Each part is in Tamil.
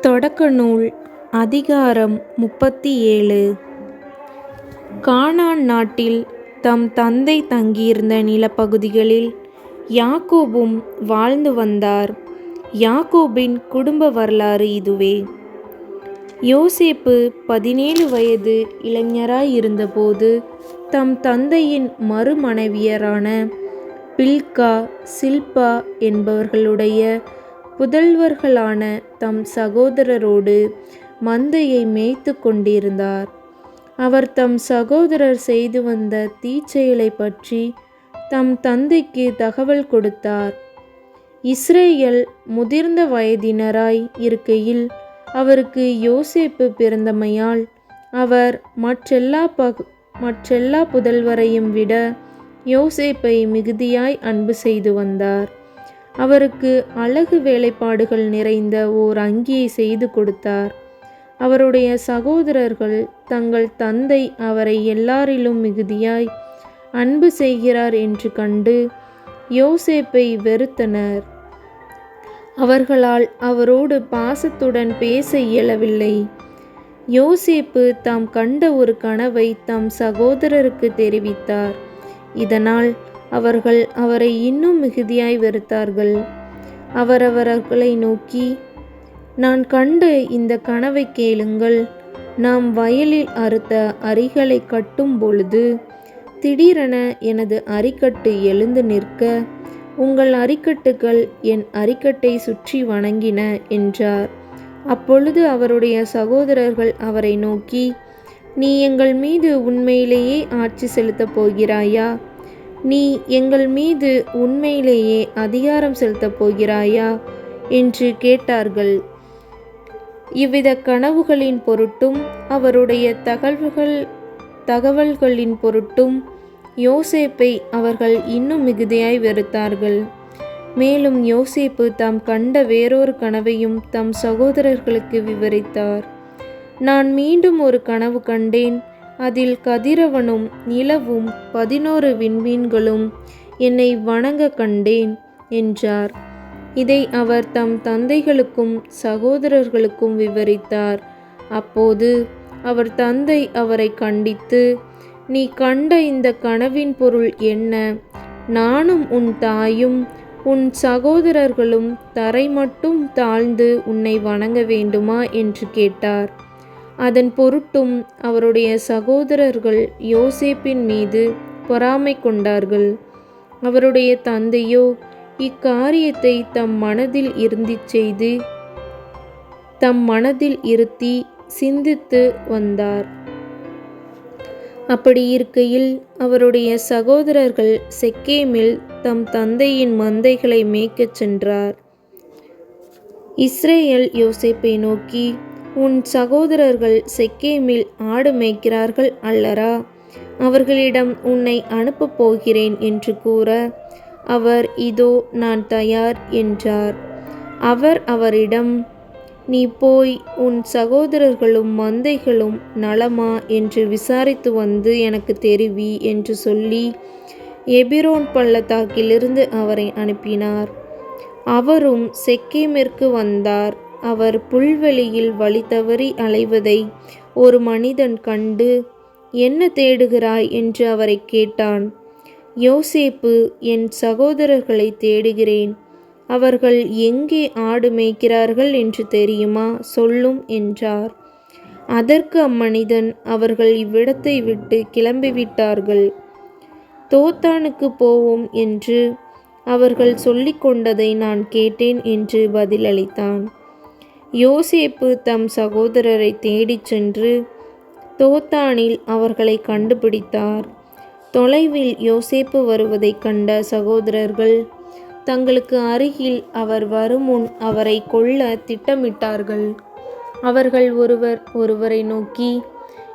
தொடக்க நூல் அதிகாரம் முப்பத்தி ஏழு. கானான் நாட்டில் தம் தந்தை தங்கியிருந்த நிலப்பகுதிகளில் யாக்கோபும் வாழ்ந்து வந்தார். யாக்கோபின் குடும்ப வரலாறு இதுவே. யோசேப்பு பதினேழு வயது இளைஞராய் இருந்தபோது தம் தந்தையின் மறுமனைவியரான பில்கா சில்பா என்பவர்களுடைய புதல்வர்களான தம் சகோதரரோடு மந்தையை மேய்த்து கொண்டிருந்தார். அவர் தம் சகோதரர் செய்து வந்த தீச்செயலை பற்றி தம் தந்தைக்கு தகவல் கொடுத்தார். இஸ்ரேல் முதிர்ந்த வயதினராய் இருக்கையில் அவருக்கு யோசேப்பு பிறந்தமையால் அவர் மற்றெல்லா பகு மற்றெல்லா புதல்வரையும் விட யோசேப்பை மிகுதியாய் அன்பு செய்து வந்தார். அவருக்கு அழகு வேலைப்பாடுகள் நிறைந்த ஓர் அங்கியை செய்து கொடுத்தார். அவருடைய சகோதரர்கள் தங்கள் தந்தை அவரை எல்லாரிலும் மிகுதியாய் அன்பு செய்கிறார் என்று கண்டு யோசேப்பை வெறுத்தனர். அவர்களால் அவரோடு பாசத்துடன் பேச இயலவில்லை. யோசேப்பு தாம் கண்ட ஒரு கனவை தம் சகோதரருக்கு தெரிவித்தார். இதனால் அவர்கள் அவரை இன்னும் மிகுதியாய் வெறுத்தார்கள். அவர் அவர்களை நோக்கி நான் கண்ட இந்த கனவை கேளுங்கள். நாம் வயலில் அறுத்த அரிகளை கட்டும் பொழுது திடீரென எனது அரிக்கட்டு எழுந்து நிற்க உங்கள் அரிக்கட்டுகள் என் அரிக்கட்டை சுற்றி வணங்கின என்றார். அப்பொழுது அவருடைய சகோதரர்கள் அவரை நோக்கி நீ எங்கள் மீது உண்மையிலேயே ஆட்சி செலுத்தப் போகிறாயா? நீ எங்கள் மீது உண்மையிலேயே அதிகாரம் செலுத்தப் போகிறாயா? என்று கேட்டார்கள். இவ்வித கனவுகளின் பொருட்டும் அவருடைய தகவல்கள் தகவல்களின் பொருட்டும் யோசேப்பை அவர்கள் இன்னும் மிகுதியாய் வெறுத்தார்கள். மேலும் யோசேப்பு தாம் கண்ட வேறொரு கனவையும் தம் சகோதரர்களுக்கு விவரித்தார். நான் மீண்டும் ஒரு கனவு கண்டேன். அதில் கதிரவனும் நிலவும் பதினோரு விண்மீன்களும் என்னை வணங்க கண்டேன் என்றார். இதை அவர் தம் தந்தைகளுக்கும் சகோதரர்களுக்கும் விவரித்தார். அப்போது அவர் தந்தை அவரை கண்டித்து நீ கண்ட இந்த கனவின் பொருள் என்ன? நானும் உன் தாயும் உன் சகோதரர்களும் தரை மட்டும் தாழ்ந்து உன்னை வணங்க வேண்டுமா? என்று கேட்டார். அதன் பொருட்டும் அவருடைய சகோதரர்கள் யோசேப்பின் மீது பொறாமை கொண்டார்கள். அவருடைய தந்தையோ இக்காரியத்தை தம் மனதில் இருந்து செய்து தம் மனதில் இருத்தி சிந்தித்து வந்தார். அப்படி இருக்கையில் அவருடைய சகோதரர்கள் செக்கேமில் தம் தந்தையின் மந்தைகளை மேய்க்கச் சென்றார். இஸ்ரேல் யோசேப்பை நோக்கி உன் சகோதரர்கள் செக்கேமில் ஆடு மேய்க்கிறார்கள் அல்லரா அவர்களிடம் உன்னை அனுப்பப் போகிறேன் என்று கூற அவர் இதோ நான் தயார் என்றார். அவர் அவரிடம் நீ போய் உன் சகோதரர்களும் மந்தைகளும் நலமா என்று விசாரித்து வந்து எனக்கு தெரிவி என்று சொல்லி எபிரோன் பள்ளத்தாக்கிலிருந்து அவரை அனுப்பினார். அவரும் செக்கேமிற்கு வந்தார். அவர் புல்வெளியில் வழி தவறி அலைவதை ஒரு மனிதன் கண்டு என்ன தேடுகிறாய்? என்று அவரை கேட்டான். யோசேப்பு என் சகோதரர்களை தேடுகிறேன். அவர்கள் எங்கே ஆடு மேய்க்கிறார்கள் என்று தெரியுமா? சொல்லும் என்றார். அதற்கு அம்மனிதன் அவர்கள் இவ்விடத்தை விட்டு கிளம்பிவிட்டார்கள். தோத்தானுக்கு போவோம் என்று அவர்கள் சொல்லிக்கொண்டதை நான் கேட்டேன் என்று பதிலளித்தான். யோசேப்பு தம் சகோதரரை தேடிச் சென்று தோத்தானில் அவர்களை கண்டுபிடித்தார். தொலைவில் யோசேப்பு வருவதைக் கண்ட சகோதரர்கள் தங்களுக்கு அருகில் அவர் வருமுன் அவரை கொல்ல திட்டமிட்டார்கள். அவர்கள் ஒருவர் ஒருவரை நோக்கி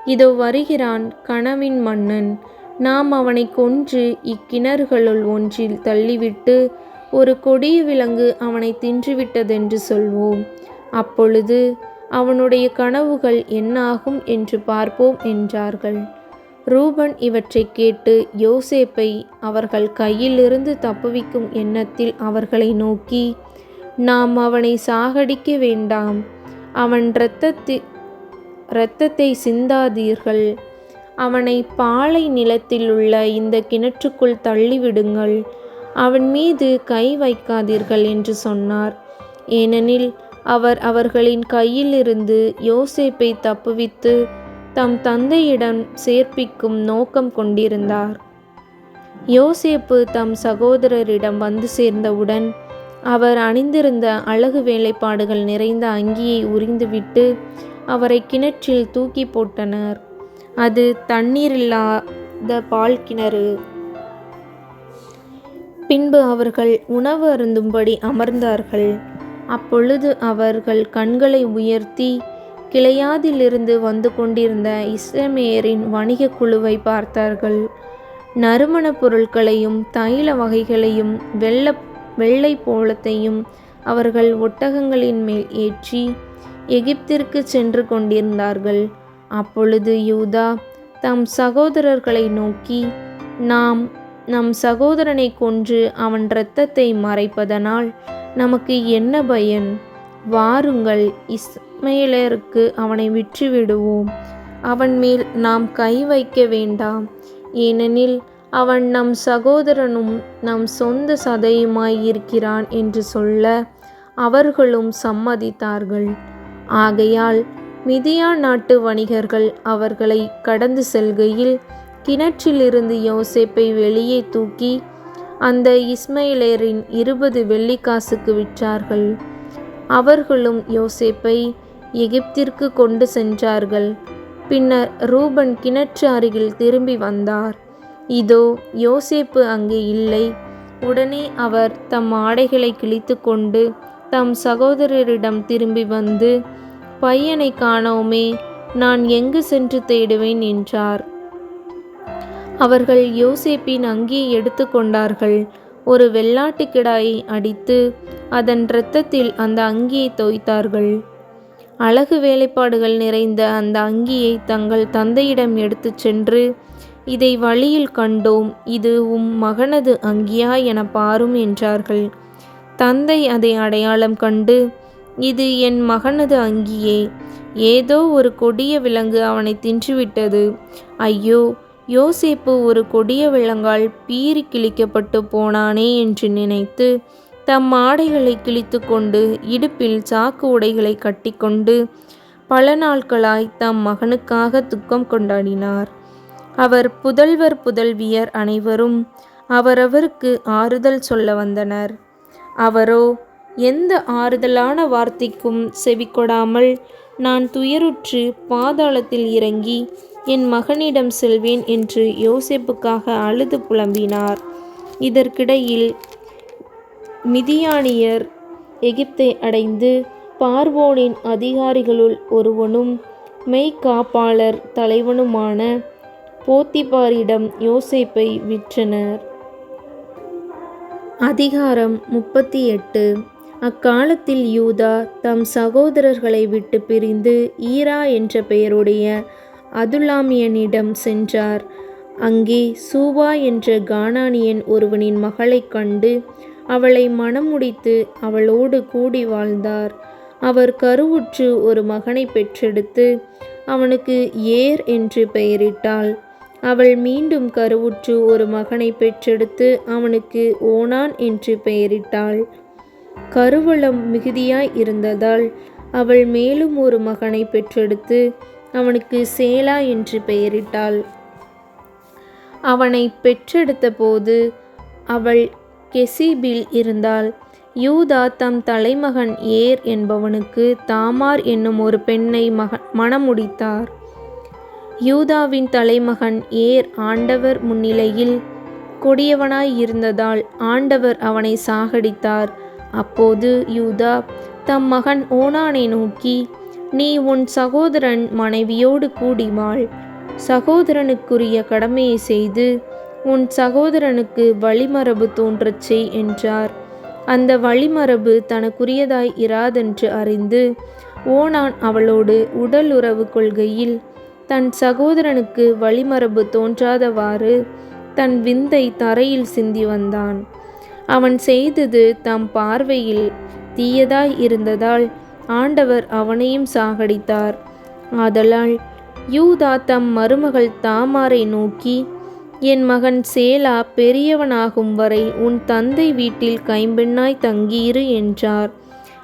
இதோ வருகிறான் கனவின் மன்னன். நாம் அவனை கொன்று இக்கிணறுகளுள் ஒன்றில் தள்ளிவிட்டு ஒரு கொடிய விலங்கு அவனை தின்றுவிட்டதென்று சொல்வோம். அப்பொழுது அவனுடைய கனவுகள் என்னாகும் என்று பார்ப்போம் என்றார்கள். ரூபன் இவற்றை கேட்டு யோசேப்பை அவர்கள் கையிலிருந்து தப்புவிக்கும் எண்ணத்தில் அவர்களை நோக்கி நாம் அவனை சாகடிக்க வேண்டாம். அவன் இரத்தத்தை இரத்தத்தை சிந்தாதீர்கள். அவனை பாலை நிலத்தில் உள்ள இந்த கிணற்றுக்குள் தள்ளிவிடுங்கள். அவன் மீது கை வைக்காதீர்கள் என்று சொன்னார். ஏனெனில் அவர் அவர்களின் கையிலிருந்து யோசேப்பை தப்புவித்து தம் தந்தையிடம் சேர்ப்பிக்கும் நோக்கம் கொண்டிருந்தார். யோசேப்பு தம் சகோதரரிடம் வந்து சேர்ந்தவுடன் அவர் அணிந்திருந்த அழகு வேலைப்பாடுகள் நிறைந்த அங்கியை உறிந்துவிட்டு அவரை கிணற்றில் தூக்கி போட்டனர். அது தண்ணீரில்லாத பால் கிணறு. பின்பு அவர்கள் உணவு அருந்தும்படி அமர்ந்தார்கள். அப்பொழுது அவர்கள் கண்களை உயர்த்தி கிளையாதிலிருந்து வந்து கொண்டிருந்த இஸ்ரமேயரின் வணிக குழுவை பார்த்தார்கள். நறுமணப் பொருட்களையும் தைல வகைகளையும் வெள்ள வெள்ளை போலத்தையும் அவர்கள் ஒட்டகங்களின் மேல் ஏற்றி எகிப்திற்கு சென்று கொண்டிருந்தார்கள். அப்பொழுது யூதா தம் சகோதரர்களை நோக்கி நாம் நம் சகோதரனை கொன்று அவன் இரத்தத்தை மறைப்பதனால் நமக்கு என்ன பயன்? வாருங்கள் இஸ்மையிலருக்கு அவனை விற்றுவிடுவோம். அவன் மேல் நாம் கை வைக்க வேண்டாம். ஏனெனில் அவன் நம் சகோதரனும் நம் சொந்த சதையுமாய் இருக்கிறான் என்று சொல்ல அவர்களும் சம்மதித்தார்கள். ஆகையால் மிதியா நாட்டு வணிகர்கள் அவர்களை கடந்து செல்கையில் கிணற்றிலிருந்து யோசேப்பை வெளியே தூக்கி அந்த இஸ்மைலேரின் இருபது வெள்ளிக்காசுக்கு விற்றார்கள். அவர்களும் யோசேப்பை எகிப்திற்கு கொண்டு சென்றார்கள். பின்னர் ரூபன் கிணற்று அருகில் திரும்பி வந்தார். இதோ யோசேப்பு அங்கே இல்லை. உடனே அவர் தம் ஆடைகளை கிழித்து கொண்டு தம் சகோதரரிடம் திரும்பி வந்து பையனை காணோமே நான் எங்கு சென்று தேடுவேன் என்றார். அவர்கள் யோசேப்பின் அங்கி எடுத்து கொண்டார்கள். ஒரு வெள்ளாட்டு கிடாயை அடித்து அதன் இரத்தத்தில் அந்த அங்கியை தோய்த்தார்கள். அழகு வேலைப்பாடுகள் நிறைந்த அந்த அங்கியை தங்கள் தந்தையிடம் எடுத்துச் சென்று இதை வழியில் கண்டோம். இது உம் மகனது அங்கியா என பாரும் என்றார்கள். தந்தை அதை அடையாளம் கண்டு இது என் மகனது அங்கியே. ஏதோ ஒரு கொடிய விலங்கு அவனை தின்றுவிட்டது. ஐயோ யோசேப்பு ஒரு கொடிய விலங்கால் பீறி கிழிக்கப்பட்டு போனானே என்று நினைத்து தம் ஆடைகளை கிழித்து கொண்டு இடுப்பில் சாக்கு உடைகளை கட்டிக்கொண்டு பல நாட்களாய் தம் மகனுக்காக துக்கம் கொண்டாடினார். அவர் புதல்வர் புதல்வியர் அனைவரும் அவரவருக்கு ஆறுதல் சொல்ல வந்தனர். அவரோ எந்த ஆறுதலான வார்த்தைக்கும் செவிக்கொடாமல் நான் துயருற்று பாதாளத்தில் இறங்கி என் மகனிடம் செல்வேன் என்று யோசேப்புக்காக அழுது புலம்பினார். இதற்கிடையில் மிதியானியர் எகிப்தை அடைந்து பார்வோனின் அதிகாரிகளுள் ஒருவனும் மெய்காப்பாளர் தலைவனுமான போத்திபாரிடம் யோசேப்பை விற்றனர். அதிகாரம் முப்பத்தி எட்டு. அக்காலத்தில் யூதா தம் சகோதரர்களை விட்டு பிரிந்து ஈரா என்ற பெயருடைய அதுலாமியனிடம் சென்றார். அங்கே சூவா என்ற கானானியன் ஒருவனின் மகளைக் கண்டு அவளை மணமுடித்து அவளோடு கூடி வாழ்ந்தார். அவர் கருவுற்று ஒரு மகனை பெற்றெடுத்து அவனுக்கு ஏர் என்று பெயரிட்டாள். அவள் மீண்டும் கருவுற்று ஒரு மகனை பெற்றெடுத்து அவனுக்கு ஓனான் என்று பெயரிட்டாள். கருவளம் மிகுதியாய் இருந்ததால் அவள் மேலும் ஒரு மகனை பெற்றெடுத்து அவனுக்கு சேலா என்று பெயரிட்டாள். அவனை பெற்றெடுத்த போது அவள் கெசிபில் இருந்தாள். யூதா தம் தலைமகன் ஏர் என்பவனுக்கு தாமார் என்னும் ஒரு பெண்ணை மக மணமுடித்தார். யூதாவின் தலைமகன் ஏர் ஆண்டவர் முன்னிலையில் கொடியவனாய் இருந்ததால் ஆண்டவர் அவனை சாகடித்தார். அப்போது யூதா தம் மகன் ஓனானை நோக்கி நீ உன் சகோதரன் மனைவியோடு கூடி வாழ் சகோதரனுக்குரிய கடமையை செய்து உன் சகோதரனுக்கு வழிமரபு தோன்றச் செய் என்றார். அந்த வழிமரபு தனக்குரியதாய் இராதென்று அறிந்து ஓனான் அவளோடு உடல் உறவு கொள்கையில் தன் சகோதரனுக்கு வழிமரபு தோன்றாதவாறு தன் விந்தை தரையில் சிந்தி வந்தான். அவன் செய்தது தம் பார்வையில் தீயதாய் இருந்ததால் ஆண்டவர் அவனையும் சாகடித்தார். ஆதலால் யூதா தம் மருமகள் தாமாரை நோக்கி என் மகன் சேலா பெரியவனாகும் வரை உன் தந்தை வீட்டில் கைம்பெண்ணாய் தங்கியிரு என்றார்.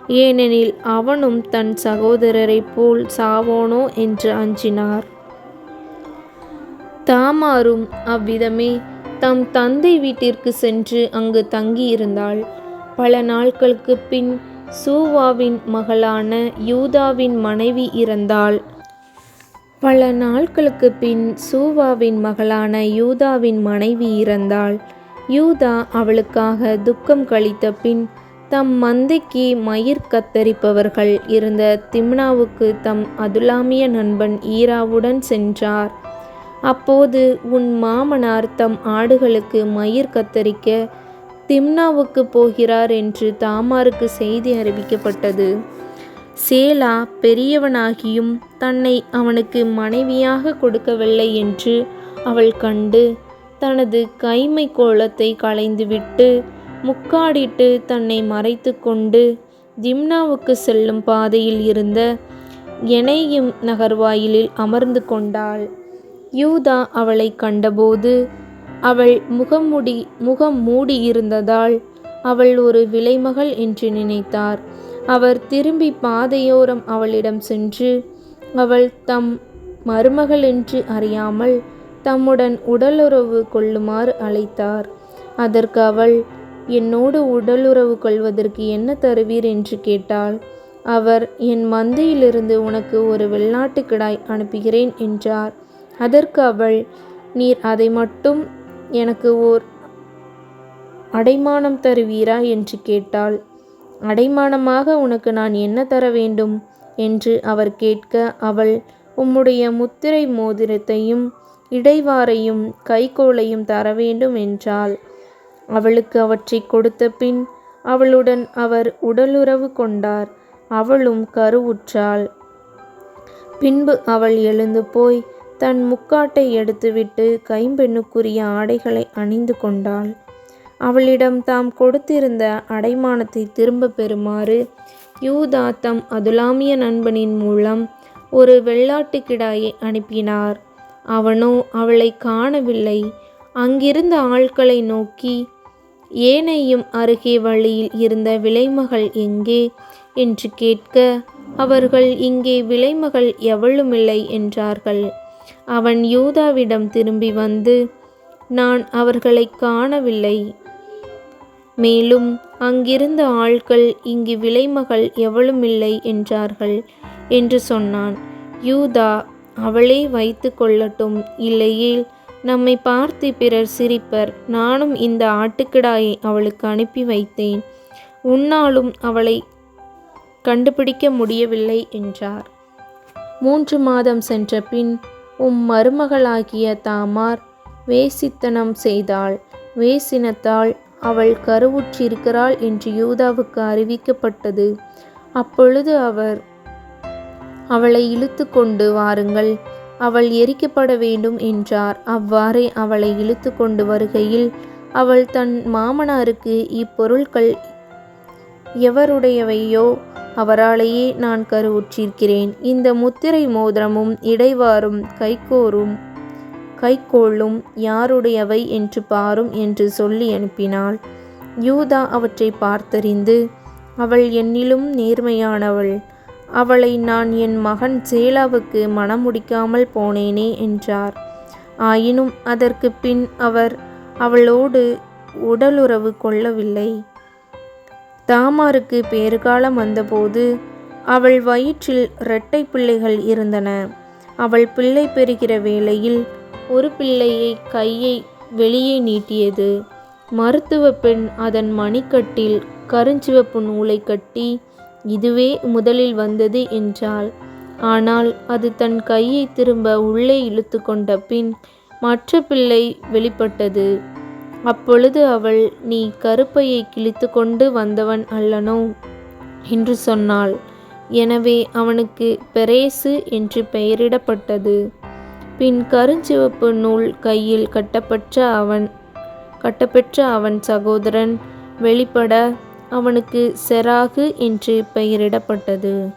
ஏனெனில் அவனும் தன் சகோதரரைப் போல் சாவோனோ என்று அஞ்சினார். தாமாரும் அவ்விதமே தம் தந்தை வீட்டிற்கு சென்று அங்கு தங்கியிருந்தாள். பல நாட்களுக்கு பின் சூவாவின் மகளான யூதாவின் மனைவி இறந்தாள். பல நாட்களுக்கு பின் சூவாவின் மகளான யூதாவின் மனைவி இறந்தாள். யூதா அவளுக்காக துக்கம் கழித்த பின் தம் மந்தைக்கு மயிர் கத்தரிப்பவர்கள் இருந்த திம்னாவுக்கு தம் அதுலாமிய நண்பன் ஈராவுடன் சென்றார். அப்போது உன் மாமனார் தம் ஆடுகளுக்கு மயிர் கத்தரிக்க திம்னாவுக்கு போகிறார் என்று தாமாருக்கு செய்தி அறிவிக்கப்பட்டது. சேலா பெரியவனாகியும் தன்னை அவனுக்கு மனைவியாக கொடுக்கவில்லை என்று அவள் கண்டு தனது கைமை கோலத்தை களைந்துவிட்டு முக்காடிட்டு தன்னை மறைத்து கொண்டு திம்னாவுக்கு செல்லும் பாதையில் இருந்த எனையும் நகர்வாயிலில் அமர்ந்து கொண்டாள். யூதா அவளை கண்டபோது அவள் முகமுடி முகம் மூடி இருந்ததால் அவள் ஒரு விலைமகள் என்று நினைத்தார். அவர் திரும்பி பாதையோரம் அவளிடம் சென்று அவள் தம் மருமகள் என்று அறியாமல் தம்முடன் உடலுறவு கொள்ளுமாறு அழைத்தார். அதற்கு அவள் என்னோடு உடலுறவு கொள்வதற்கு என்ன தருவீர்? என்று கேட்டாள். அவர் என் மந்தையிலிருந்து உனக்கு ஒரு வெள்ளாட்டு கிடாய் அனுப்புகிறேன் என்றார். அதற்கு அவள் நீர் அதை மட்டும் எனக்கு ஓர் அடைமானம் தருவீரா என்று கேட்டாள். அடைமானமாக உனக்கு நான் என்ன தர வேண்டும்? என்று அவர் கேட்க அவள் உம்முடைய முத்திரை மோதிரத்தையும் இடைவாரையும் கைகோளையும் தர வேண்டும் என்றாள். அவளுக்கு அவற்றை கொடுத்த பின் அவளுடன் அவர் உடலுறவு கொண்டார். அவளும் கருவுற்றாள். பின்பு அவள் எழுந்து போய் தன் முக்காட்டை எடுத்துவிட்டு கைம்பெண்ணுக்குரிய ஆடைகளை அணிந்து கொண்டாள். அவளிடம் தாம் கொடுத்திருந்த அடைமானத்தை திரும்ப பெறுமாறு யூதா தம் அதுலாமிய நண்பனின் மூலம் ஒரு வெள்ளாட்டு கிடாயை அனுப்பினார். அவனோ அவளை காணவில்லை. அங்கிருந்த ஆட்களை நோக்கி ஏனையும் அருகே வழியில் இருந்த விலைமகள் எங்கே என்று கேட்க அவர்கள் இங்கே விலைமகள் எவளுமில்லை என்றார்கள். அவன் யூதாவிடம் திரும்பி வந்து நான் அவர்களை காணவில்லை. மேலும் அங்கிருந்த ஆட்கள் இங்கு விலைமகள் எவளும் இல்லை என்றார்கள். என்று சொன்னான். யூதா அவளே வைத்து கொள்ளட்டும். இல்லையேல் நம்மை பார்த்து பிறர் சிரிப்பர். நானும் இந்த ஆட்டுக்கிடாயை அவளுக்கு அனுப்பி வைத்தேன். உன்னாலும் அவளை கண்டுபிடிக்க முடியவில்லை என்றார். மூன்று மாதம் சென்ற பின் உம் மருமகளாகிய தாமார் வேசித்தனம் செய்தாள். வேசினத்தால் அவள் கருவுற்றிருக்கிறாள் என்று யூதாவுக்கு அறிவிக்கப்பட்டது. அப்பொழுது அவர் அவளை இழுத்து கொண்டு வாருங்கள். அவள் எரிக்கப்பட வேண்டும் என்றார். அவ்வாறே அவளை இழுத்து கொண்டு வருகையில் அவள் தன் மாமனாருக்கு இப்பொருட்கள் எவருடையவையோ அவராலேயே நான் கருவுற்றிருக்கிறேன். இந்த முத்திரை மோதிரமும் இடைவாரும் கைகோரும் கைக்கோளும் யாருடையவை என்று பாரும் என்று சொல்லி அனுப்பினாள். யூதா அவற்றை பார்த்தறிந்து அவள் என்னிலும் நேர்மையானவள். அவளை நான் என் மகன் சேலாவுக்கு மணமுடிக்காமல் போனேனே என்றார். ஆயினும் அதற்கு பின் அவர் அவளோடு உடலுறவு கொள்ளவில்லை. தாமாருக்கு பேறுகாலம் வந்தபோது அவள் வயிற்றில் இரட்டை பிள்ளைகள் இருந்தன. அவள் பிள்ளை பெறுகிற வேளையில் ஒரு பிள்ளையை கையை வெளியே நீட்டியது. மருத்துவ பெண் அதன் மணிக்கட்டில் கருஞ்சிவப்பு நூலை கட்டி இதுவே முதலில் வந்தது என்றாள். ஆனால் அது தன் கையை திரும்ப உள்ளே இழுத்து கொண்ட பின் மற்ற பிள்ளை வெளிப்பட்டது. அப்பொழுது அவள் நீ கருப்பையை கிழித்து கொண்டு வந்தவன் அல்லனோ? என்று சொன்னாள். எனவே அவனுக்கு பெரேசு என்று பெயரிடப்பட்டது. பின் கருஞ்சிவப்பு நூல் கையில் கட்டப்பட்ட அவன் கட்டப்பெற்ற அவன் சகோதரன் வெளிப்பட அவனுக்கு செராகு என்று பெயரிடப்பட்டது.